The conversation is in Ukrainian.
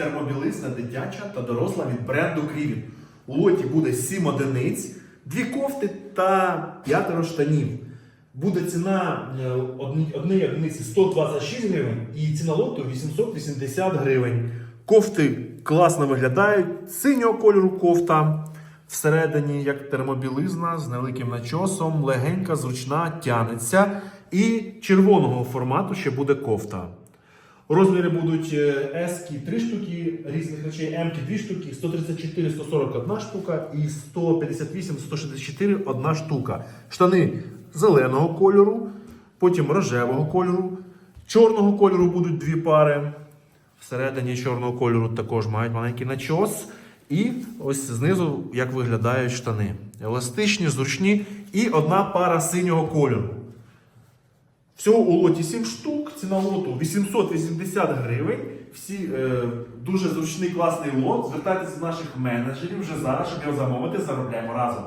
термобілизна дитяча та доросла від бренду Крівін. У лоті буде 7 одиниць, 2 кофти та 5 штанів. Буде ціна е, однієї одиниці 126 гривень і ціна лоту 880 гривень. Кофти класно виглядають, синього кольору кофта. Всередині як термобілизна з невеликим начосом, легенька, зручна, тянеться. І червоного формату ще буде кофта. Розміри будуть S 3 штуки різних речей, М 2 штуки, 134, 141 штука і 158, 164 одна штука. Штани зеленого кольору, потім рожевого кольору, чорного кольору будуть дві пари. Всередині чорного кольору також мають маленький начос. І ось знизу як виглядають штани. Еластичні, зручні і одна пара синього кольору. Всього у лоті 7 штук, ціна лоту 880 гривень. Всі е, дуже зручний класний лот. Звертайтеся до наших менеджерів вже зараз, щоб його замовити, заробляємо разом.